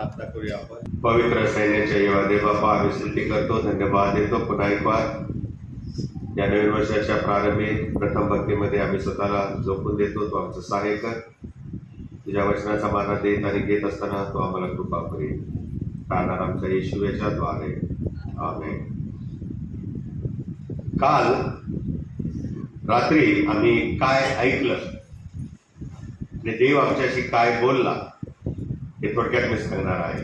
प्रार्थना करूया आपण. पवित्र सैन्याच्या येवा देवा बाप्पा आम्ही स्तुती करतो धन्यवाद देतो. पुन्हा एक बार या नवीन वर्षाच्या प्रारंभी प्रथम भक्तीमध्ये आम्ही स्वतःला झोपून देतो तो आमचं सहाय्य कर तुझ्या वचनाचा माना देत आणि घेत असताना तो आम्हाला कृपा करेल राहणार आमच्या येशू याच्याद्वारे आम्ही काल रात्री आम्ही काय ऐकलं? आणि देव आमच्याशी काय बोलला? हे थोडक्यात मी सांगणार आहे.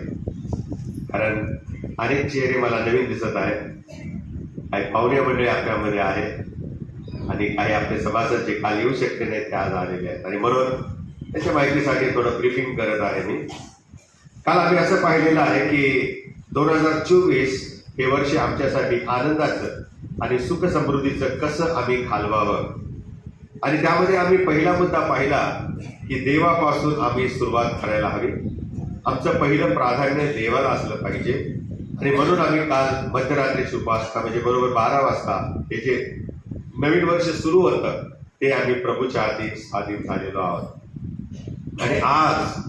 कारण अनेक चेहरे मला नवीन दिसत आहेत. काही पाहुणे मंडळी आपल्यामध्ये आहेत. आणि काही आपले सभासद जे काल येऊ शकले नाहीत ते आज आलेले आहेत. आणि म्हणून त्याच्या माहितीसाठी थोडं ब्रीफिंग करत आहे मी. काल आम्ही असं पाहिलेलं आहे की दोन हजार चोवीस हे वर्ष आमच्यासाठी आनंदाचं आणि सुख समृद्धीचं कसं आम्ही घालवावं? आणि त्यामध्ये आम्ही पहिला मुद्दा पाहिला की देवापासून आम्ही सुरुवात करायला हवी. आमचं पहिलं प्राधान्य देवाला असलं पाहिजे. आणि म्हणून आम्ही काल मध्यरात्रीची उपासना म्हणजे बरोबर बारा वाजता हे जे नवीन वर्ष सुरू होतं ते आम्ही प्रभूच्या आधी स्वाधीन झालेलो आहोत. आणि आज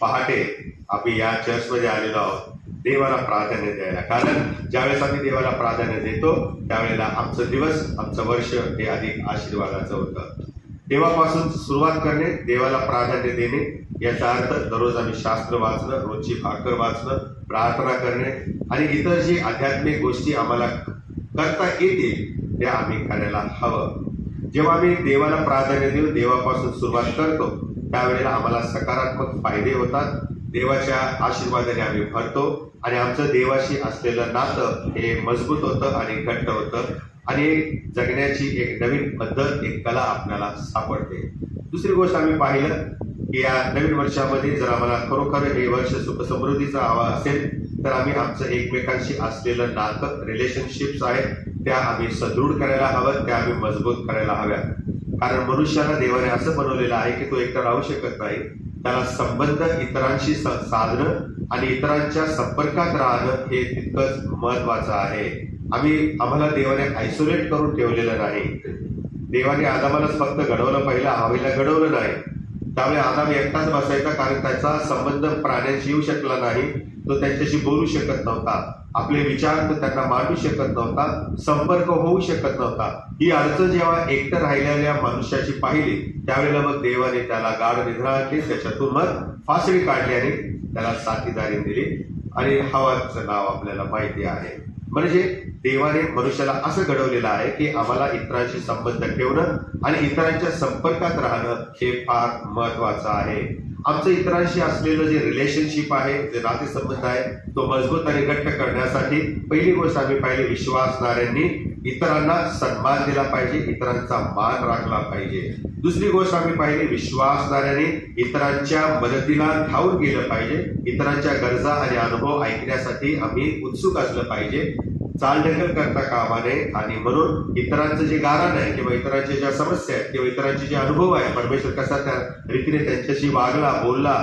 पहाटे आम्ही या चर्चमध्ये आलेलो आहोत देवाला प्राधान्य द्यायला. कारण ज्यावेळेस आम्ही देवाला प्राधान्य देतो त्यावेळेला आमचं दिवस आमचं वर्ष हे अधिक आशीर्वादाचं होतं. देवापासून सुरुवात करणे देवाला प्राधान्य देणे याचा अर्थ दररोज आम्ही शास्त्र वाचणं रोजची भाकर वाचणं प्रार्थना करणे आणि इतर जी आध्यात्मिक गोष्टी आम्हाला करता येतील त्या आम्ही करायला हवं. जेव्हा आम्ही देवाला प्राधान्य देऊन देवापासून सुरुवात करतो त्यावेळेला आम्हाला सकारात्मक फायदे होतात. देवाच्या आशीर्वादाने आम्ही भरतो आणि आमचं देवाशी असलेलं नातं हे मजबूत होतं आणि घट्ट होतं. आणि एक जगण्याची एक नवीन पद्धत एक कला आपल्याला सापडते. दुसरी गोष्ट आम्ही पाहिलं की या नवीन वर्षामध्ये जर आम्हाला खरोखर हे वर्ष सुख समृद्धीचा हवा असेल तर आम्ही आमचं एकमेकांशी असलेलं नातं रिलेशनशिप्स आहेत त्या आम्ही सदृढ करायला हव्यात त्या आम्ही मजबूत करायला हव्यात. कारण मनुष्याला देवाने असं बनवलेलं आहे की तो एकटा राहू शकत नाही त्याला संबंध इतरांशी स- साधणं आणि इतरांच्या संपर्कात राहणं हे तितकंच महत्वाचं आहे. आम्ही आम्हाला देवाने आयसोलेट करून ठेवलेलं नाही. देवाने आदामालाच फक्त घडवलं पहिलं हवेला घडवलं नाही. त्यामुळे आदाम एकटाच बसायचा कारण त्याचा संबंध प्राण्यांशी येऊ शकला नाही. तो त्यांच्याशी बोलू शकत नव्हता. आपले विचार तो त्यांना मांडू शकत नव्हता. संपर्क होऊ शकत नव्हता. ही अडचण जेव्हा एकटं राहिलेल्या मनुष्याची पाहिली त्यावेळेला मग देवाने त्याला गाढ निद्रा आणली त्याच्यातून मग फासडी काढली आणि त्याला साथीदारी दिली. आणि हवाचं नाव आपल्याला माहिती आहे. म्हणजे देवाने मनुष्याला असं घडवलेलं आहे की आम्हाला इतरांशी संबंध ठेवणं आणि इतरांच्या संपर्कात राहणं हे फार महत्वाचं आहे. आमचं इतरांशी असलेलं जे रिलेशनशिप आहे जे नातेसंबंध आहे तो मजबूत आणि घट्ट करण्यासाठी पहिली गोष्ट आम्ही पाहिली विश्वासणाऱ्यांनी इतरांना सन्मान दिला पाहिजे इतरांचा मान राखला पाहिजे. दुसरी गोष्ट आम्ही पाहिली विश्वासदाराने इतरांच्या मदतीला धावून गेलं पाहिजे. इतरांच्या गरजा आणि अनुभव ऐकण्यासाठी आम्ही उत्सुक असलं पाहिजे. चालढकल करता कामा नये आणि म्हणून इतरांचं जे गारण आहे किंवा इतरांच्या ज्या समस्या आहेत किंवा इतरांचे जे अनुभव आहे परमेश्वर कसा त्या रीतीने त्यांच्याशी वागला बोलला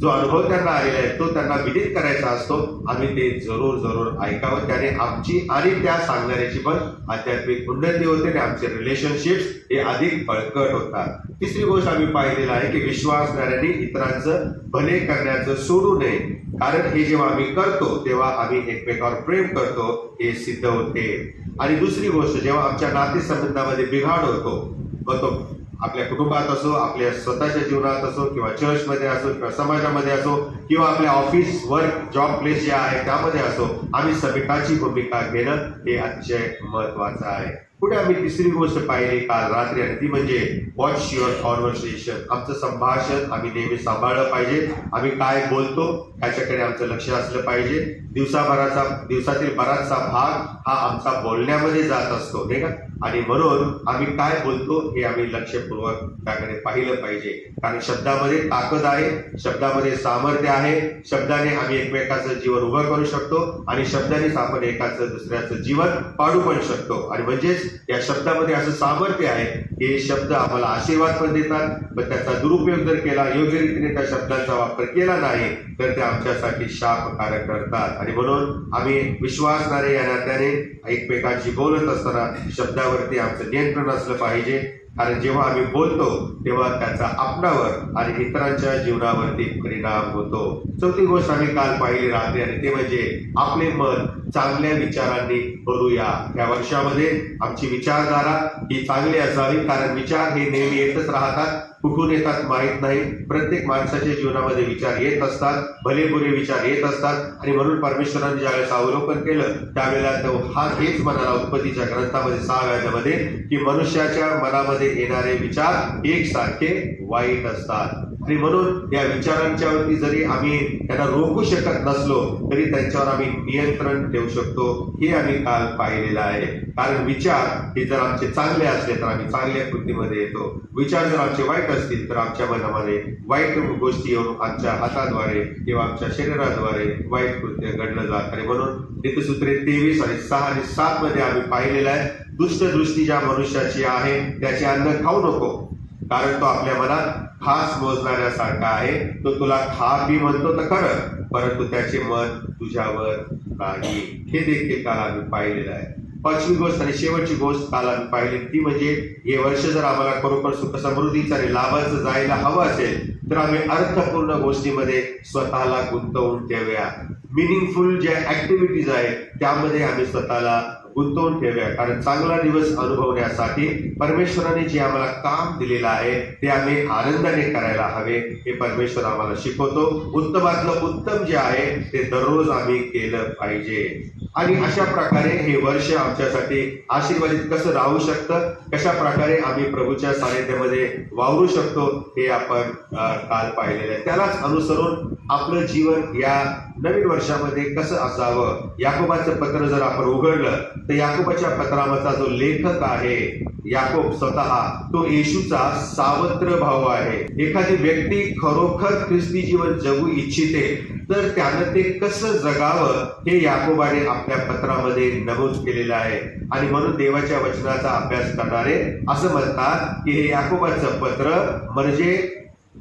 जो अनुभव त्यांना आलेला आहे तो त्यांना विदित करायचा असतो. आम्ही ते जरूर जरूर ऐकावं. त्याने आमची आणि त्या सांगणाऱ्याची पण आध्यात्मिक उन्नती होते आणि आमचे रिलेशनशिप्स हे अधिक बळकट होतात. तिसरी गोष्ट आम्ही पाहिलेलं आहे की विश्वासणाऱ्यांनी इतरांचं भले करण्याचं सोडू नये. कारण हे जेव्हा आम्ही करतो तेव्हा आम्ही एकमेकावर प्रेम करतो हे सिद्ध होते. आणि दुसरी गोष्ट जेव्हा आमच्या नातेसंबंधामध्ये बिघाड होतो मग तो आपल्या कुटुंबात असो आपल्या स्वतःच्या जीवनात असो किंवा चर्चमध्ये असो किंवा समाजामध्ये असो किंवा आपल्या ऑफिस वर्क जॉब प्लेस जे आहे त्यामध्ये असो आम्ही समिताची भूमिका घेणं हे अतिशय महत्वाचं आहे. पुढे आम्ही तिसरी गोष्ट पाहिली काल रात्री आणि ती म्हणजे वॉच युअर कॉन्व्हर्सेशन आमचं संभाषण आम्ही नेहमी सांभाळलं पाहिजे. आम्ही काय बोलतो त्याच्याकडे आमचं लक्ष असलं पाहिजे. दिवसाभराचा दिवसातील बराचसा भाग हा आमचा बोलण्यामध्ये जात असतो नाही का? आणि म्हणून आम्ही काय बोलतो हे आम्ही लक्षपूर्वक त्याकडे पाहिलं पाहिजे. कारण शब्दामध्ये ताकद आहे शब्दामध्ये सामर्थ्य आहे. शब्दाने आम्ही एकमेकाचं जीवन उभं करू शकतो आणि शब्दानेच आपण एकाचं दुसऱ्याचं जीवन पाडू पण शकतो. आणि म्हणजेच या शब्दामध्ये असं सामर्थ्य आहे की हे शब्द आम्हाला आशीर्वाद पण देतात. पण त्याचा दुरुपयोग जर केला योग्य रीतीने त्या शब्दांचा वापर केला नाही तर ते आमच्यासाठी शापकारक ठरतात. आणि म्हणून आम्ही विश्वासणारे या नात्याने एकमेकांशी बोलत असताना शब्दावरती आमचं नियंत्रण असलं पाहिजे. कारण जेव्हा आम्ही बोलतो तेव्हा त्याचा आपणावर आणि इतरांच्या जीवनावरती परिणाम होतो. चौथी गोष्ट आम्ही काल पाहिली रात्री आणि ते म्हणजे आपले मन चांगल्या विचारांनी भरूया. या वर्षामध्ये आमची विचारधारा ही चांगली असावी कारण विचार हे नेहमी येतच राहतात. कुठून येतात माहीत नाही. प्रत्येक माणसाच्या जीवनामध्ये विचार येत असतात भले बुरे विचार येत असतात. आणि म्हणून परमेश्वराने ज्यावेळेस अवलोकन केलं त्यावेळेला तो हा हेच म्हणाला उत्पत्तीच्या ग्रंथामध्ये सहा व्याजामध्ये की मनुष्याच्या मनामध्ये येणारे विचार एकसारखे वाईट असतात. आणि म्हणून या विचारांच्या वरती जरी आम्ही त्यांना रोखू शकत नसलो तरी त्यांच्यावर आम्ही नियंत्रण ठेवू शकतो. हे आम्ही काल पाहिलेलं आहे. कारण विचार हे जर आमचे चांगले असले तर आम्ही चांगल्या कृतीमध्ये येतो. विचार जर आमचे वाईट असतील तर आमच्या मनामध्ये वाईट गोष्टी येऊन आमच्या हाताद्वारे किंवा आमच्या शरीराद्वारे वाईट कृत्य घडलं जात. आणि म्हणून नीतिसूत्रे तेवीस आणि सहा आणि सात मध्ये आम्ही पाहिलेलं आहे दुष्ट दृष्टी ज्या मनुष्याची आहे त्याचे अन्न खाऊ नको. कारण तो आपल्या मनात खास मोजणाऱ्यासारखा आहे. तो तुला खा पी म्हणतो तर खरं. परंतु त्याचे मन तुझ्यावर नाही. हे देखील काल आम्ही पाहिलेलं आहे. पाचवी गोष्ट आणि शेवटची गोष्ट काल आम्ही पाहिली. ती म्हणजे हे वर्ष जर आम्हाला खरोखर सुख समृद्धीचं आणि लाभाचं जायला हवं असेल तर आम्ही अर्थपूर्ण गोष्टीमध्ये स्वतःला गुंतवून ठेवूया. मिनिंगफुल ज्या ऍक्टिव्हिटीज आहेत त्यामध्ये आम्ही स्वतःला गुंतवून ठेवूया. कारण चांगला दिवस अनुभवण्यासाठी परमेश्वराने जे आम्हाला काम दिलेलं आहे ते आम्ही आनंदाने करायला हवे. हे परमेश्वर आम्हाला शिकवतो. उत्तमातलं उत्तम जे आहे ते दररोज आम्ही केलं पाहिजे. आणि अशा प्रकारे हे वर्ष आमच्यासाठी आशीर्वादित कसं राहू शकतं? कशा प्रकारे आम्ही प्रभूच्या सानिध्यामध्ये वावरू शकतो? हे आपण काल पाहिलेलं आहे. त्यालाच अनुसरून आपलं जीवन या नवीन वर्षामध्ये कसं असावं? याकोबाचं पत्र जर आपण उघडलं तर याकोबाच्या पत्राचा जो लेखक आहे याकोब स्वतः तो येशूचा सावत्र भाऊ आहे. एखादी व्यक्ती खरोखर ख्रिस्ती जीवन जगू इच्छिते तर त्यानं ते कसं जगावं हे याकोबाने आपल्या पत्रामध्ये नमूद केलेलं आहे. आणि म्हणून देवाच्या वचनाचा अभ्यास करणारे असं म्हणतात की हे याकोबाचं पत्र म्हणजे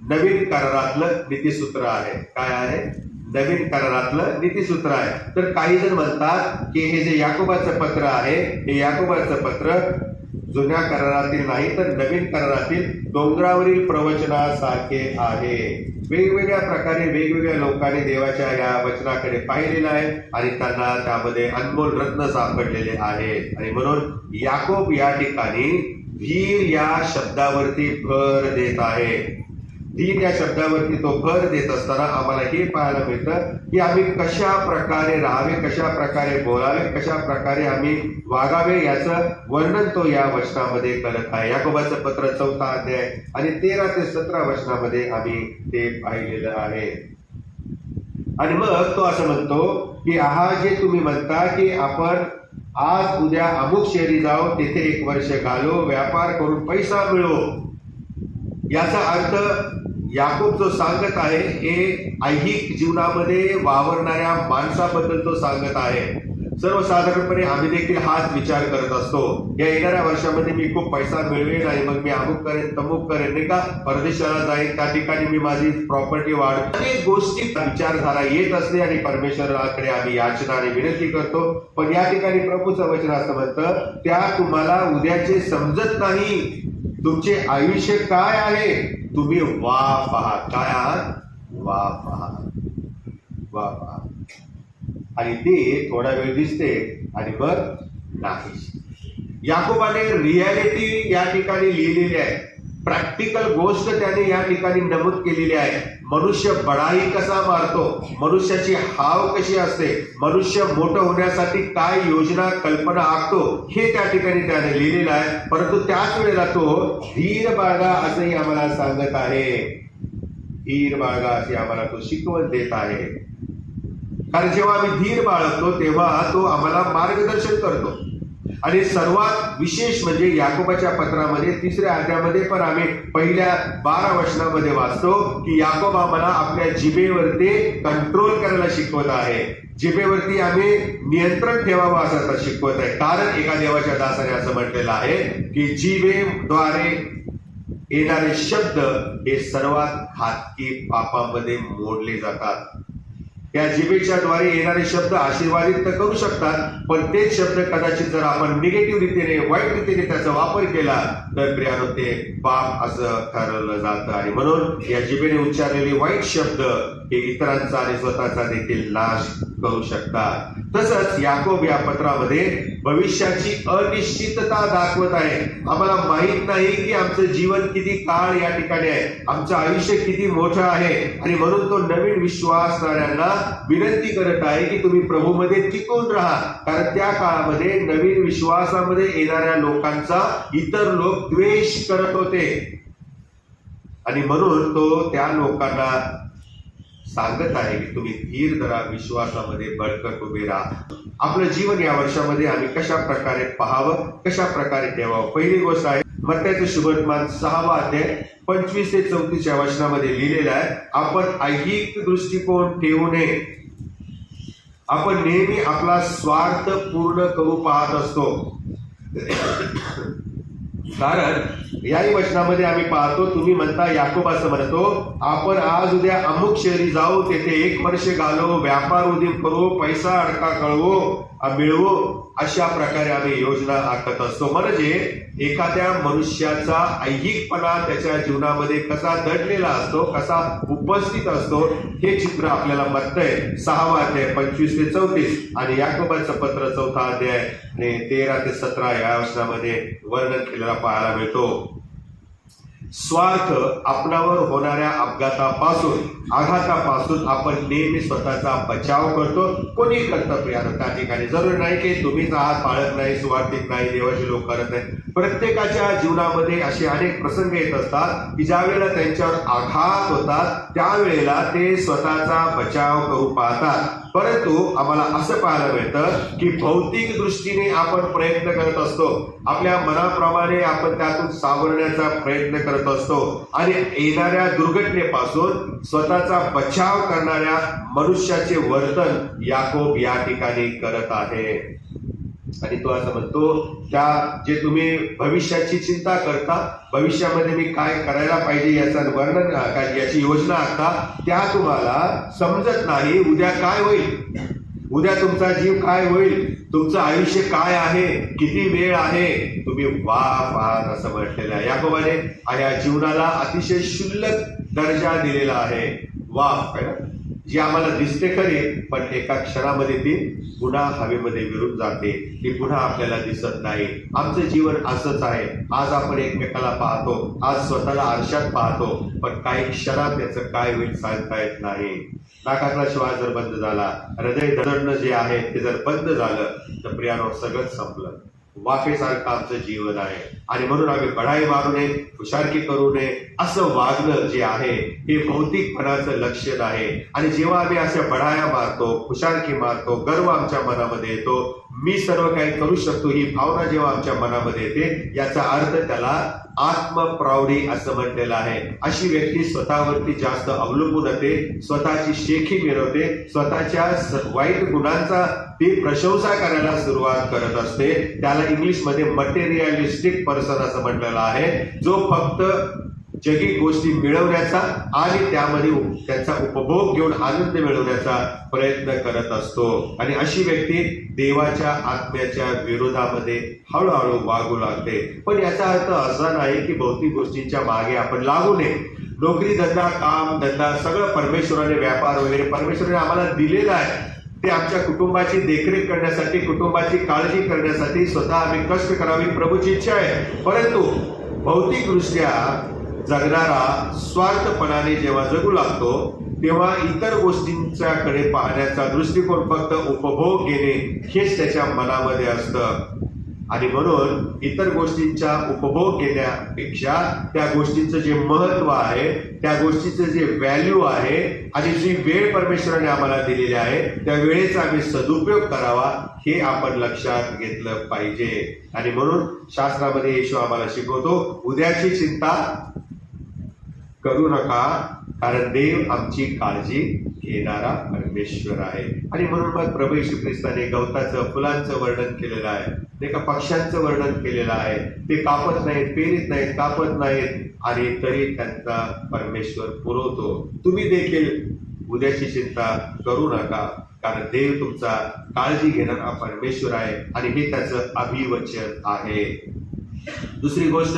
नवीन करारातलं नीतीसूत्र आहे. काय आहे? नवीन करारातलं नीतीसूत्र आहे. तर काही जण म्हणतात की हे जे याकोबाचं पत्र आहे हे याकोबाचं पत्र जुन्या करारातील नाही तर नवीन करारातील डोंगरावरील प्रवचनासारखे आहे. वेगवेगळ्या प्रकारे वेगवेगळ्या लोकांनी देवाच्या या वचनाकडे पाहिलेलं आहे आणि त्यांना त्यामध्ये अनमोल रत्न सापडलेले आहे. आणि म्हणून याकोब या ठिकाणी धीर या शब्दावरती भर देत आहे. ती या शब्दावरती तो भर देत असताना आम्हाला हे पाहायला मिळतं की आम्ही कशा प्रकारे राहावे कशा प्रकारे बोलावे कशा प्रकारे आम्ही वागावे याचं वर्णन तो या वचनामध्ये करत आहे. याकोबाचं पत्र चौथा अध्याय आणि तेरा ते सतरा वचनामध्ये आम्ही ते पाहिलेलं आहे. आणि मग तो असं म्हणतो की हा जे तुम्ही म्हणता की आपण आज उद्या अमुक शहरी जाऊ तिथे एक वर्ष घालो व्यापार करून पैसा मिळो. याचा अर्थ याकूब जो सांगत आहे हे ऐहिक जीवनामध्ये वावरणाऱ्या माणसाबद्दल तो सांगत आहे सर्वसाधारणपणे आम्ही देखील हाच विचार करत असतो. या येणाऱ्या वर्षामध्ये मी खूप पैसा मिळवेन आणि मग मी अमुक करेन तमुक करेन नाही का? परदेशाला जाईन त्या ठिकाणी मी माझी प्रॉपर्टी वाढ अनेक गोष्टी विचारधारा येत असते आणि परमेश्वराकडे आम्ही याचना आणि विनंती करतो. पण या ठिकाणी प्रभूचं वचन असं म्हणतं त्या तुम्हाला उद्याचे समजत नाही. तुमचे आयुष्य काय आहे? तुम्ही वा पहा. काय आहात? वा पहा. वा पहा. आणि ते थोडा वेळ दिसते आणि मग नाही. याकोबाने रियालिटी या ठिकाणी लिहिलेली आहे. प्रॅक्टिकल गोष्ट त्याने या ठिकाणी नमूद केलेली आहे. मनुष्य बडाई कसा मारतो? मनुष्याची हाव कशी असते? मनुष्य मोठं होण्यासाठी काय योजना कल्पना आखतो? हे त्या ठिकाणी त्याने लिहिलेलं आहे. परंतु त्याच वेळेला तो धीर बाळगा असंही आम्हाला सांगत आहे. धीर बाळगा असे आम्हाला तो शिकवण देत आहे. कारण जेव्हा आम्ही धीर बाळगतो तेव्हा तो आम्हाला मार्गदर्शन करतो. आणि सर्वात विशेष म्हणजे याकोबाच्या पत्रामध्ये तिसऱ्या अध्यामध्ये पण आम्ही पहिल्या बारा वचनामध्ये वाचतो की याकोब आम्हाला आपल्या जिभेवरती कंट्रोल करायला शिकवत आहे. जिभेवरती आम्ही नियंत्रण ठेवावं असं आता शिकवत आहे. कारण एका देवाच्या दासाने असं म्हटलेलं आहे की जिभेद्वारे येणारे शब्द हे सर्वात घातकी पापामध्ये मोडले जातात. या जिभेच्या द्वारे येणारे शब्द आशीर्वादित तर करू शकतात पण तेच शब्द कदाचित जर आपण निगेटिव्ह रीतीने वाईट रीतीने त्याचा वापर केला तर प्रियानो ते पाप असं ठरवलं जातं. आणि म्हणून या जिभेने उच्चारलेले वाईट शब्द हे इतरांचा आणि स्वतःचा देखील नाश करू शकतात. तसंच याकोब या पत्रामध्ये भविष्याची अनिश्चितता दाखवत आहे. आम्हाला माहीत नाही की आमचं जीवन किती काळ या ठिकाणी आहे. आमचं आयुष्य किती मोठं आहे. आणि म्हणून तो नवीन विश्वासणाऱ्यांना विनंती करत आहे की तुम्ही प्रभूमध्ये टिकून राहा. कारण त्या काळामध्ये नवीन विश्वासामध्ये येणाऱ्या लोकांचा इतर लोक द्वेष करत होते. आणि म्हणून तो त्या लोकांना सांगत आहे की तुम्ही धीर धरा विश्वासामध्ये बळकट उभे राहा. आपलं जीवन या वर्षामध्ये आम्ही कशा प्रकारे पाहावं कशा प्रकारे ठेवावं? पहिली गोष्ट आहे मत्याचं शुभवर्तमान सहावा अध्याय पंचवीस ते चौतीसच्या वचनामध्ये लिहिलेलं आहे. आपण ऐहिक दृष्टिकोन ठेवू नये. आपण नेहमी आपला स्वार्थ पूर्ण करू पाहत असतो. कारण याही वचनामध्ये आम्ही पाहतो तुम्ही म्हणता याकोब असं म्हणतो आपण आज उद्या अमुक शहरी जाऊ तेथे एक वर्ष घालवू व्यापार उद्योग करू पैसा अडका कळवू मिळवो मिळवू. अशा प्रकारे आम्ही योजना आखत असतो. म्हणजे एखाद्या मनुष्याचा ऐहिकपणा त्याच्या जीवनामध्ये कसा दडलेला असतो कसा उपस्थित असतो हे चित्र आपल्याला बघतंय. सहावा अध्याय पंचवीस ते चौतीस आणि याकोबाचं पत्र चौथा अध्याय आणि तेरा ते सतरा या वचनामध्ये वर्णन केलेला पाहायला मिळतो. स्वार्थ आपणावर होणाऱ्या अपघातापासून आघातापासून आपण नेहमी स्वतःचा बचाव करतो. कोणी करतं प्रियानं त्या ठिकाणी जरूर नाही की तुम्हीच आहात पाळत नाही सुवार्थिक नाही देवाचे लोक करत नाही. प्रत्येकाच्या जीवनामध्ये असे अनेक प्रसंग येत असतात की ज्या वेळेला त्यांच्यावर आघात होतात त्यावेळेला ते स्वतःचा बचाव करू पाहतात. परंतु आम्हाला असं पाहायला मिळतं की भौतिक दृष्टीने आपण प्रयत्न करत असतो. आपल्या मनाप्रमाणे आपण त्यातून सावरण्याचा प्रयत्न करत असतो. आणि येणाऱ्या दुर्घटनेपासून स्वतःचा बचाव करणाऱ्या मनुष्याचे वर्तन याकोब या ठिकाणी करत आहे. आणि तो असं म्हणतो त्या जे तुम्ही भविष्याची चिंता करता भविष्यामध्ये मी काय करायला पाहिजे याचा वर्णन याची योजना आता त्या तुम्हाला समजत नाही. उद्या काय होईल? उद्या तुमचा जीव काय होईल? तुमचं आयुष्य काय आहे? किती वेळ आहे? तुम्ही वाफ आहात असं म्हटलेलं आहे. याकोबाने या जीवनाला अतिशय क्षुल्लक दर्जा दिलेला आहे. वाफ आहे ना? जी आम्हाला दिसते खरी पण एका क्षणामध्ये ती पुन्हा हवेमध्ये विरून जाते. ती पुन्हा आपल्याला दिसत नाही. आमचं जीवन असंच आहे. आज आपण एकमेकाला पाहतो. आज स्वतःला आरशात पाहतो. पण काही क्षणात त्याचं काय होईल सांगता येत नाही. नाकातला श्वास जर बंद झाला हृदय धडणं जे आहे ते जर बंद झालं तर प्रियानो सगळंच संपलं. वाफेसारखं आमचं जीवन आहे. आणि म्हणून आम्ही बढाई मारू नये हुशारकी करू नये असं वागणं जे आहे हे भौतिकपणाचं लक्षण आहे. आणि जेव्हा आम्ही अशा बढाया मारतो हुशारकी मारतो गर्व आमच्या मनामध्ये येतो मी सर्व काही करू शकतो ही भावना जेव्हा आमच्या मनामध्ये येते याचा अर्थ त्याला आत्मप्रावडी असं म्हटलेलं आहे. अशी व्यक्ती स्वतःवरती जास्त अवलंबून होते स्वतःची शेखी मिळवते स्वतःच्या वाईट गुणांचा ती प्रशंसा करायला सुरुवात करत असते. त्याला इंग्लिशमध्ये मटेरियलिस्टिक पर्सन असं म्हटलेलं आहे. जो फक्त जगी गोष्टी मिळवण्याचा आणि त्यामध्ये त्याचा उपभोग घेऊन आनंद मिळवण्याचा प्रयत्न करत असतो. आणि अशी व्यक्ती देवाच्या आत्म्याच्या विरोधामध्ये हळूहळू वागू लागते. पण याचा अर्थ असा नाही की भौतिक गोष्टींच्या मागे आपण लागू नये. नोकरी धंदा काम धंदा सगळं परमेश्वराने व्यापार वगैरे परमेश्वराने आम्हाला दिलेला आहे. ते आमच्या कुटुंबाची देखरेख करण्यासाठी कुटुंबाची काळजी करण्यासाठी स्वतः आम्ही कष्ट करावी प्रभूची इच्छा आहे. परंतु भौतिकदृष्ट्या जगणारा स्वार्थपणाने जेव्हा जगू लागतो तेव्हा इतर गोष्टींच्याकडे पाहण्याचा दृष्टिकोन फक्त उपभोग घेणे हेच त्याच्या मनामध्ये असतं. आणि म्हणून इतर गोष्टींचा उपभोग घेण्यापेक्षा त्या गोष्टीचं जे महत्त्व आहे त्या गोष्टीचं जे व्हॅल्यू आहे आणि जी वेळ परमेश्वराने आम्हाला दिलेली आहे त्या वेळेचा आम्ही सदुपयोग करावा हे आपण लक्षात घेतलं पाहिजे. आणि म्हणून शास्त्रामध्ये येशू आम्हाला शिकवतो उद्याची चिंता करू नका कारण देव आमची काळजी घेणारा परमेश्वर आहे. आणि म्हणून मग प्रभू येशू ख्रिस्ताने गवताचं फुलांचं वर्णन केलेलं आहे. ते एका पक्ष्यांचं वर्णन केलेलं आहे. ते कापत नाहीत पेरीत नाहीत कापत नाहीत. आणि तरी त्यांचा परमेश्वर पुरवतो. तुम्ही देखील उद्याची चिंता करू नका कारण देव तुमचा काळजी घेणारा परमेश्वर आहे. आणि हे त्याचं अभिवचन आहे. दुसरी गोष्ट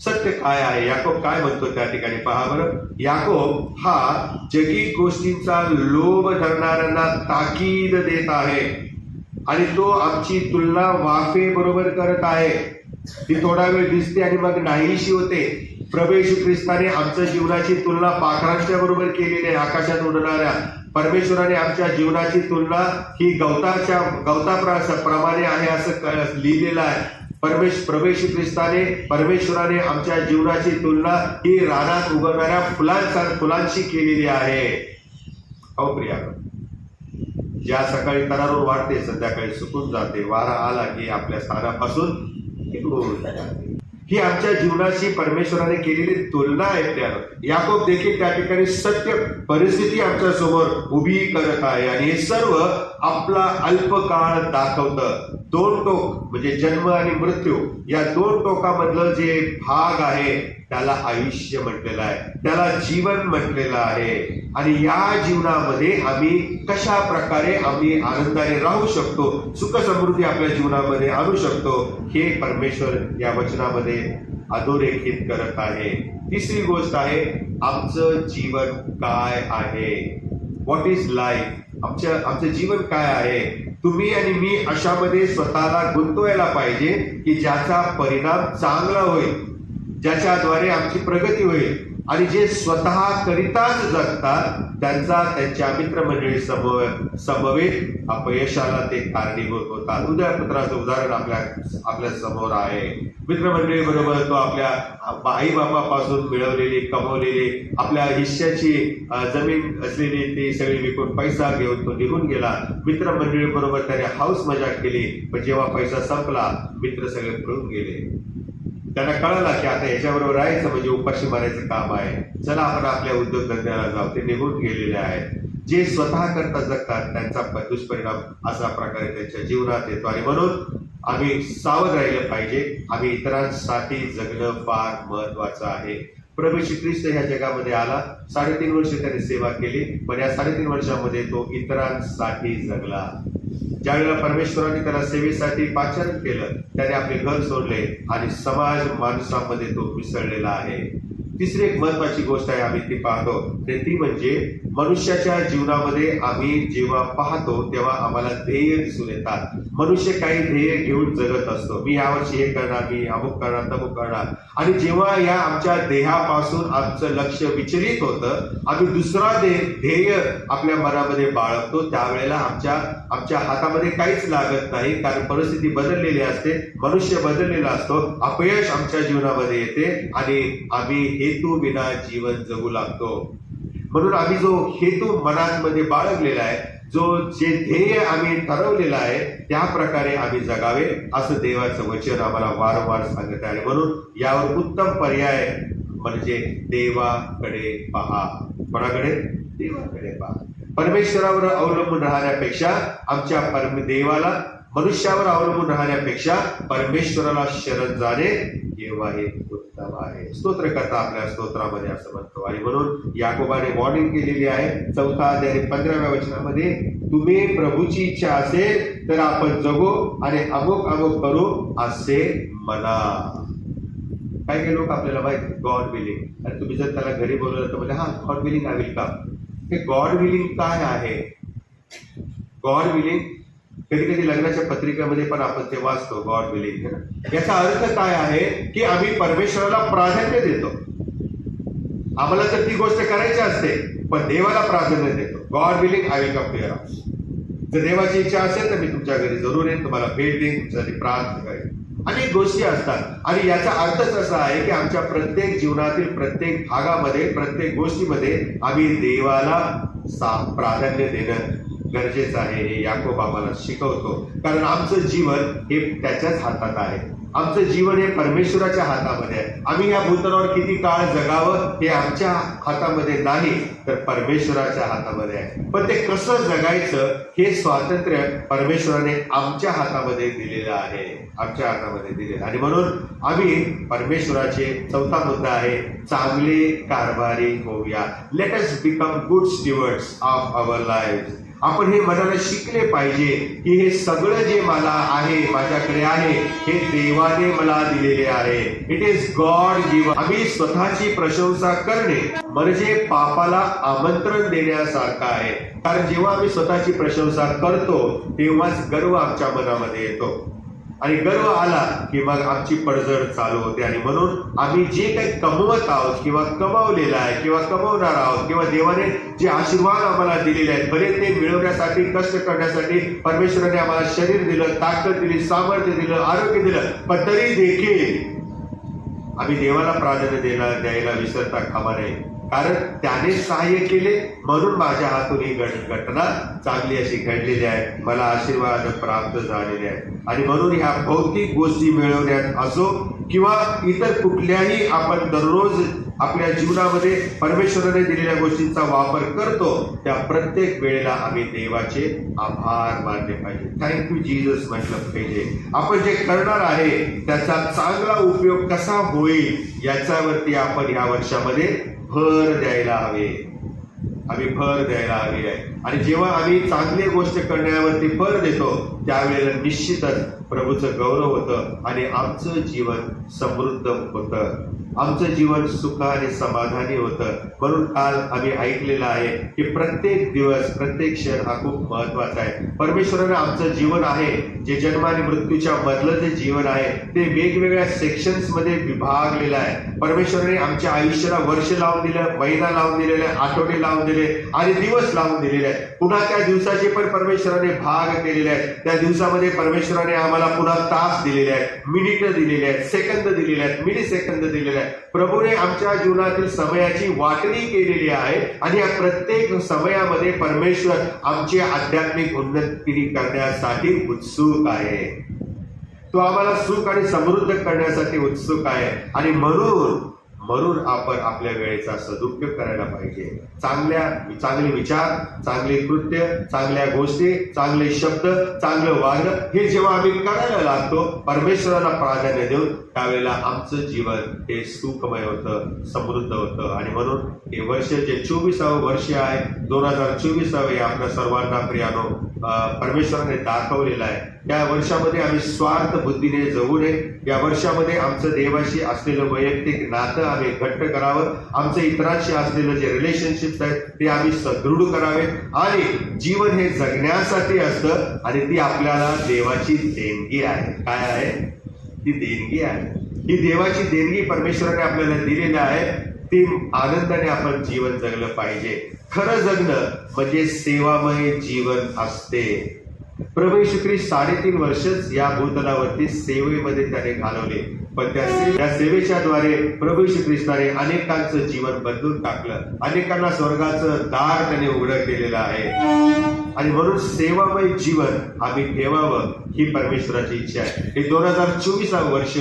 सत्य काय आहे? याकोब काय म्हणतो त्या ठिकाणी? पहा बरं. याकोब हा जगी गोष्टींचा लोभ धरणाऱ्यांना ताकीद देत आहे. आणि तो आमची तुलना वाफे बरोबर करत आहे. ती थोडा वेळ दिसते आणि मग नाहीशी होते. प्रवेश ख्रिस्ताने आमच्या जीवनाची तुलना पाखरांच्या बरोबर केलेली आहे आकाशात उडणाऱ्या. परमेश्वराने आमच्या जीवनाची तुलना ही गवताच्या गवताप्रमाणे आहे असं लिहिलेलं आहे. परमेश प्रवेश ख्रिस्ताने परमेश्वराने आमच्या जीवनाची तुलना ही रानात उगवणाऱ्या फुलांचा फुलांशी केलेली आहे. अहो प्रिया. ज्या सकाळी तरारूर वाढते संध्याकाळी सुकून जाते. वारा आला की आपल्या स्थानापासून निघून जाते. ही आमच्या जीवनाशी परमेश्वराने केलेली तुलना आहे त्यानं याकोब देखील त्या ठिकाणी सत्य परिस्थिती आमच्यासमोर उभी करत आहे आणि हे सर्व आपला अल्पकाळ दाखवतं. दोन टोक म्हणजे जन्म आणि मृत्यू या दोन टोकामधलं जे भाग आहे त्याला आयुष्य म्हटलेलं आहे. त्याला जीवन म्हटलेलं आहे. आणि या जीवनामध्ये आम्ही कशा प्रकारे आम्ही आनंदाने राहू शकतो सुख समृद्धी आपल्या जीवनामध्ये आणू शकतो हे परमेश्वर या वचनामध्ये अधोरेखित करत आहे. तिसरी गोष्ट आहे आमचं जीवन काय आहे? व्हॉट इज लाईफ आमच्या आमचं जीवन काय आहे? तुम्ही आणि मी अशामध्ये स्वतःला गुंतवायला पाहिजे की ज्याचा परिणाम चांगला होईल. ज्याच्याद्वारे आमची प्रगती होईल. आणि जे स्वतः करिताच जगतात त्यांचा त्यांच्या मित्रमंडळी समोर समवेत अपयशाला ते कारणीभूत होतात. उदयपुत्राचं उदाहरण आपल्या आपल्यासमोर आहे. मित्रमंडळी बरोबर तो आपल्या आई बापापासून मिळवलेली कमवलेली आपल्या हिश्श्याची जमीन असलेली ती सगळी विकून पैसा घेऊन तो निघून गेला. मित्रमंडळी बरोबर त्याने हाऊस मजा केली. पण जेव्हा पैसा संपला मित्र सगळे पळून गेले. त्यांना कळलं की आता याच्याबरोबर राहायचं म्हणजे उपाशी मारायचं काम आहे. चला आपण आपल्या उद्योगधंद्याला जाऊ. ते निघून गेलेले आहेत. जे स्वतः करता जगतात त्यांचा दुष्परिणाम असा प्रकारे त्यांच्या जीवनात येतो. आणि म्हणून आम्ही सावध राहिलं पाहिजे. आम्ही इतरांसाठी जगणं फार महत्वाचं आहे. प्रभू श्री ख्रिस्त ह्या जगामध्ये आला. साडेतीन वर्ष त्याने सेवा केली. पण या साडेतीन वर्षामध्ये तो इतरांसाठी जगला. ज्यावेळेला परमेश्वराने त्याला सेवेसाठी पाचन केलं त्याने आपले घर सोडले आणि समाज माणसामध्ये तो मिसळलेला आहे. तिसरी एक महत्वाची गोष्ट आहे आम्ही ती पाहतो ते ती म्हणजे मनुष्याच्या जीवनामध्ये आम्ही जेव्हा पाहतो तेव्हा आम्हाला ध्येय दिसून येतात. मनुष्य काही ध्येय घेऊन जगत असतो. मी यावर्षी हे करणार मी अमुक करणार तमुक करणार. आणि जेव्हा या आमच्या देहापासून आमचं लक्ष विचलित होतं आम्ही दुसरा दे ध्येय आपल्या मनामध्ये बाळगतो. त्यावेळेला आमच्या आमच्या हातामध्ये काहीच लागत नाही. कारण परिस्थिती बदललेली असते. मनुष्य बदललेला असतो. अपयश आमच्या जीवनामध्ये येते. आणि आम्ही हेतू विना जीवन जगू लागतो. म्हणून आम्ही जो हेतू मनामध्ये बाळगलेला आहे जो जे ध्येय आम्ही ठरवलेलं आहे त्या प्रकारे आम्ही जगावे असं देवाचं वचन आम्हाला वारंवार सांगत आहे. म्हणून यावर उत्तम पर्याय म्हणजे देवाकडे पहा. कोणाकडे? देवाकडे पहा. परमेश्वरावर अवलंबून राहण्यापेक्षा आमच्या परम देवाला मनुष्यावर अवलंबून राहण्यापेक्षा परमेश्वराला शरण जाणे केव्हा हे उत्तम आहे. स्तोत्र कथा आपल्या स्तोत्रामध्ये असं म्हणतो. आणि म्हणून याकोबाने वॉर्निंग केलेली आहे. चौथा अध्याय पंधराव्या वचनामध्ये तुम्ही प्रभूची इच्छा असेल तर आपण जगू आणि अमुक अमुक करू असे म्हणा. काही काही लोक आपल्याला माहिती गॉड विलिंग आणि तुम्ही जर त्याला घरी बोलवलं तर म्हणजे हा God willing I will come हे गॉड विलिंग काय आहे? गॉड विलिंग कधी कधी लग्नाच्या पत्रिकेमध्ये पण आपण ते वाचतो गॉड विलिंग याचा अर्थ काय आहे की आम्ही परमेश्वराला प्राधान्य देतो. आम्हाला तर ती गोष्ट करायची असते पण देवाला प्राधान्य देतो. God willing I will come to house जर देवाची इच्छा असेल तर मी तुमच्या घरी जरूर येईन तुम्हाला भेट देईन तुमच्यासाठी प्रार्थना करेन. अनेक गोष्टी असतात. आणि याचा अर्थच असा आहे की आमच्या प्रत्येक जीवनातील प्रत्येक भागामध्ये प्रत्येक गोष्टीमध्ये आम्ही देवाला प्राधान्य देणं गरजेचं आहे हे याकोब आम्हाला शिकवतो. कारण आमचं जीवन हे त्याच्याच हातात आहे. आमचं जीवन हे परमेश्वराच्या हातामध्ये आहे. आम्ही या भूतलावर किती काळ जगावं हे आमच्या हातामध्ये नाही तर परमेश्वराच्या हातामध्ये आहे. पण ते कसं जगायचं हे स्वातंत्र्य परमेश्वराने आमच्या हातामध्ये दिलेलं आहे. आमच्या हातामध्ये दिलेलं आणि म्हणून आम्ही परमेश्वराचे चौथा मुद्दा आहे चांगले कारभारी होऊया. Let us become good stewards of our life आपण हे मनाला शिकले पाहिजे की हे सगळं जे मला आहे माझ्याकडे आहे हे देवाने मला दिलेले आहे. इट इज गॉड गिव्ह आम्ही स्वतःची प्रशंसा करणे म्हणजे पापाला आमंत्रण देण्यासारखं आहे. कारण जेव्हा आम्ही स्वतःची प्रशंसा करतो तेव्हाच गर्व आमच्या मनामध्ये येतो. आणि गर्व आला की मग आमची पडझड चालू होते. आणि म्हणून आम्ही जे काही कमवत आहोत किंवा कमावलेलं आहे किंवा कमवणार आहोत किंवा देवाने जे आशीर्वाद आम्हाला दिलेले आहेत बरे ते मिळवण्यासाठी कष्ट करण्यासाठी परमेश्वराने आम्हाला शरीर दिलं ताकद दिली सामर्थ्य दिलं आरोग्य दिलं पण तरी देखील आम्ही देवाला प्राधान्य देणार द्यायला विसरता कामा नये. कारण त्याने सहाय्य केले म्हणून माझ्या हातून ही घट- घटना चांगली अशी घडलेली आहे. मला आशीर्वाद प्राप्त झालेले आहे आणि म्हणून ह्या भौतिक गोष्टी मिळवण्यात असो किंवा इतर कुठल्याही आपण दररोज आपल्या जीवनामध्ये परमेश्वराने दिलेल्या गोष्टींचा वापर करतो त्या प्रत्येक वेळेला आम्ही देवाचे आभार मानले पाहिजे. थँक्यू जीजस म्हटलं पाहिजे. आपण जे करणार आहे त्याचा चांगला उपयोग कसा होईल याच्यावरती आपण ह्या वर्षामध्ये भर द्यायला हवे. आम्ही भर द्यायला हवी आहे. आणि जेव्हा आम्ही चांगली गोष्ट करण्यावरती भर देतो त्यावेळेला निश्चितच प्रभूचं गौरव होतं आणि आमचं जीवन समृद्ध होतं. आमचं जीवन सुख आणि समाधानी होतं. म्हणून काल आम्ही ऐकलेलं आहे की प्रत्येक दिवस प्रत्येक क्षण हा खूप महत्त्वाचा आहे. परमेश्वरानं आमचं जीवन आहे जे जन्म आणि मृत्यूच्या मधलं जे जीवन आहे ते वेगवेगळ्या सेक्शन्समध्ये विभागलेलं आहे. परमेश्वराने आमच्या आयुष्याला वर्ष लावून दिलं महिना लावून दिलेलं आहे आठवडे लावून दिले आणि दिवस लावून दिलेले आहेत. पुन्हा त्या दिवसाचे पण परमेश्वराने भाग केलेले आहेत. त्या दिवसामध्ये परमेश्वराने आम्हाला पुन्हा तास दिलेले आहेत मिनिटं दिलेले आहेत सेकंद दिलेले आहेत मिली सेकंद दिलेले आहेत. प्रभूने आमच्या जीवनातील समयाची वाटणी केलेली आहे आणि या प्रत्येक समयामध्ये परमेश्वर आमची आध्यात्मिक उन्नती करण्यासाठी उत्सुक आहे. तो आम्हाला सुख आणि समृद्ध करण्यासाठी उत्सुक आहे. आणि म्हणून म्हणून आपण आपल्या वेळेचा सदुपयोग करायला पाहिजे. चांगल्या चांगले विचार चांगले कृत्य चांगल्या गोष्टी चांगले शब्द चांगलं वागणं हे जेव्हा आम्ही करायला लागतो परमेश्वराला प्राधान्य देऊन त्यावेळेला आमचं जीवन हे सुखमय होतं समृद्ध होतं. आणि म्हणून हे वर्ष जे चोवीसावं वर्ष आहे दोन हजार चोवीसावं हे आपल्या सर्वांना प्रियानो परमेश्वराने दाखवलेलं आहे. या वर्षामध्ये आम्ही स्वार्थ बुद्धीने जगू नये. या वर्षामध्ये आमचं देवाशी असलेलं वैयक्तिक नातं आम्ही घट्ट करावं. आमचं इतरांशी असलेलं जे रिलेशनशिप्स आहेत ते आम्ही सदृढ करावे. आणि जीवन हे जगण्यासाठी असतं आणि ती आपल्याला देवाची देणगी आहे. काय आहे? ती देणगी आहे. ही देवाची देणगी परमेश्वराने आपल्याला दिलेली आहे. ती आनंदाने आपण जीवन जगलं पाहिजे. खरं जगणं म्हणजे सेवामय जीवन असते. प्रभू श्री साडेतीन वर्षच या भूतलावरती सेवेमध्ये त्याने घालवले. पण त्या त्या सेवेच्या द्वारे प्रभू श्री ख्रिस्ताने अनेकांचं जीवन बदलून टाकलं. अनेकांना स्वर्गाचं दार त्याने उघडं केलेलं आहे. आणि म्हणून सेवामय जीवन आम्ही ठेवावं ही परमेश्वराची इच्छा आहे. हे दोन हजार चोवीस वर्ष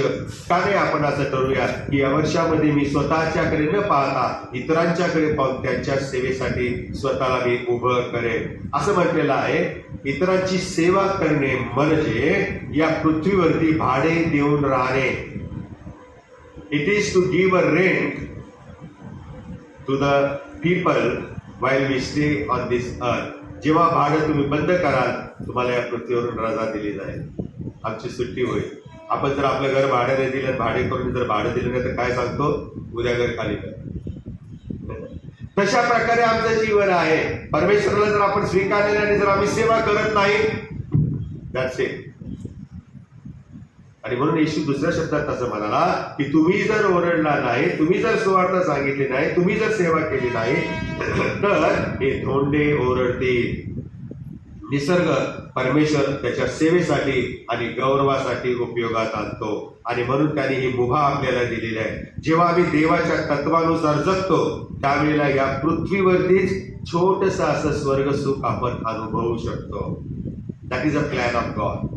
का नाही आपण असं ठरवूया की या वर्षामध्ये मी स्वतःच्याकडे न पाहता इतरांच्याकडे पाहून त्यांच्या सेवेसाठी स्वतःला मी उभं करेन. असं म्हटलेलं आहे इतरांची सेवा करणे म्हणजे या पृथ्वीवरती भाडे देऊन राहणे. It is to give a rent to the people while we stay on this earth. जेव्हा भाडं तुम्ही बंद कराल तुम्हाला या पृथ्वीवरून रजा दिली जाईल. आमची सुट्टी होईल. आपण जर आपलं घर भाड्याने दिलं भाडे करून जर भाडं दिलं नाही तर काय सांगतो? उद्या घर खाली कर. तशा प्रकारे आमचं जीवन आहे. परमेश्वराला जर आपण स्वीकारलेलं आणि जर आम्ही सेवा करत नाही दॅट्स इट आणि म्हणून येशू दुसऱ्या शब्दात असं म्हणाला की तुम्ही जर ओरडला नाही तुम्ही जर सुवार्थ सांगितली नाही तुम्ही जर सेवा केली नाही तर हे धोंडे ओरडतील. निसर्ग परमेश्वर त्याच्या सेवेसाठी आणि गौरवासाठी उपयोगात आणतो. आणि म्हणून त्याने ही मुभा आपल्याला दिलेली आहे. जेव्हा आम्ही देवाच्या तत्वानुसार जगतो त्यावेळेला या पृथ्वीवरतीच छोटस असं स्वर्ग सुख आपण अनुभवू शकतो. That is a plan of God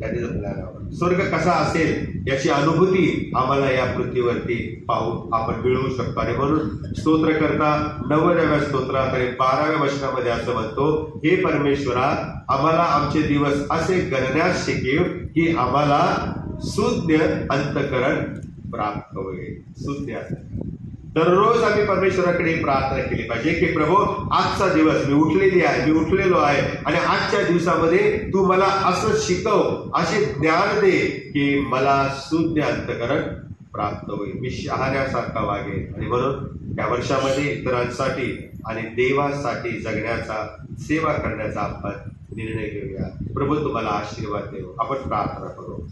त्याने स्वर्ग कसा असेल याची अनुभूती आम्हाला या पृथ्वीवरती पाहून आपण मिळवू शकतो. आणि म्हणून स्तोत्र करता नवव्या स्तोत्रात आणि बाराव्या वचनामध्ये असं म्हणतो हे परमेश्वरा आम्हाला आमचे दिवस असे गणण्यास शिकीव की आम्हाला शून्य अंतकरण प्राप्त होईल. शून्य अंतकरण. दररोज आम्ही परमेश्वराकडे प्रार्थना केली पाहिजे की प्रभू आजचा दिवस मी उठलेली आहे मी उठलेलो आहे आणि आजच्या दिवसामध्ये तू मला असं शिकव असे ज्ञान दे की मला शून्य अंतकरण प्राप्त होईल. मी शहाण्यासारखा वागेन. आणि म्हणून या वर्षामध्ये इतरांसाठी आणि देवासाठी जगण्याचा सेवा करण्याचा आपण निर्णय घेऊया. प्रभू तुम्हाला आशीर्वाद देऊ. आपण प्रार्थना करू.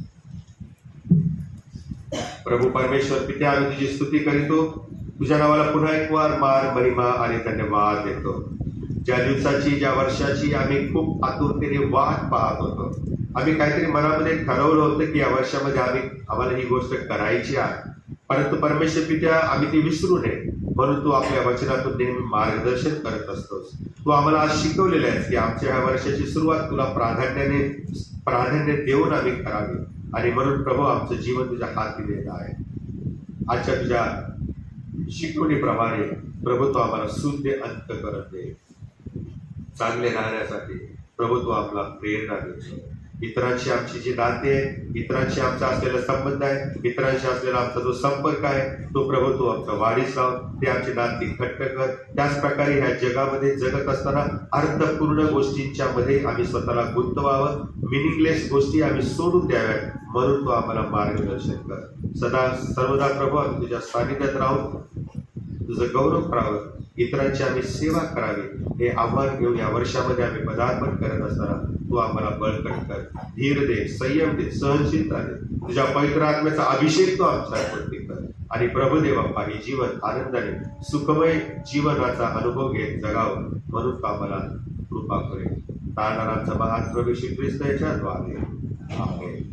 प्रभू परमेश्वर पित्या आम्ही तुझी स्तुती करीतो. तुझ्या नावाला पुन्हा एक वार मार महिमा आणि धन्यवाद देतो. ज्या दिवसाची ज्या वर्षाची आम्ही खूप आतुरतेने वाट पाहत होतो आम्ही काहीतरी मनामध्ये ठरवलं होतं की या वर्षामध्ये आम्ही आम्हाला ही गोष्ट करायची आहे. परंतु परमेश्वर पित्या आम्ही ती विसरू नये म्हणून तू आपल्या वचनातून नेहमी मार्गदर्शन करत असतोस. तू आम्हाला आज शिकवलेलं आहेस की आमच्या ह्या वर्षाची सुरुवात तुला प्राधान्याने प्राधान्य देऊन आम्ही करावी. आणि म्हणून प्रभू आमचं जीवन तुझ्या हाती दिलेलं आहे. आजच्या तुझ्या शिकवणीप्रमाणे प्रभुत्व आम्हाला शुद्ध अंत करत दे. चांगले राहण्यासाठी प्रभुत्व आपला प्रेरणा देतो इतरांशी आमची जी नाते आहे इतरांशी आमचा असलेला संबंध आहे इतरांशी असलेला आमचा जो संपर्क आहे तो प्रभुत्व आमचा वाढीस लाव. ते आमची नाती घट्ट कर. त्याच प्रकारे ह्या जगामध्ये जगत असताना अर्थपूर्ण गोष्टींच्या मध्ये आम्ही स्वतःला गुंतवावं. मिनिंगलेस गोष्टी आम्ही सोडून द्याव्यात. म्हणून तो आम्हाला मार्गदर्शन कर. सदा सर्वदा प्रभू आम्ही तुझ्या सानिध्यात राहून तुझं गौरव करावं इतरांची आम्ही सेवा करावी. हे आव्हान घेऊन या वर्षामध्ये आम्ही पदार्पण करत असताना तू आम्हाला बळकट कर. धीर दे संयम दे सहनशीलता दे. तुझ्या पवित्र आत्म्याचा अभिषेक तू आमच्यावरती कर. आणि प्रभुदेव बाप्पा हे जीवन आनंदाने सुखमय जीवनाचा अनुभव घेत जगावं. म्हणून तू आम्हाला कृपा करेल. तारणारांचा महान प्रवेश ख्रिस्त याच्या द्वारे. आहे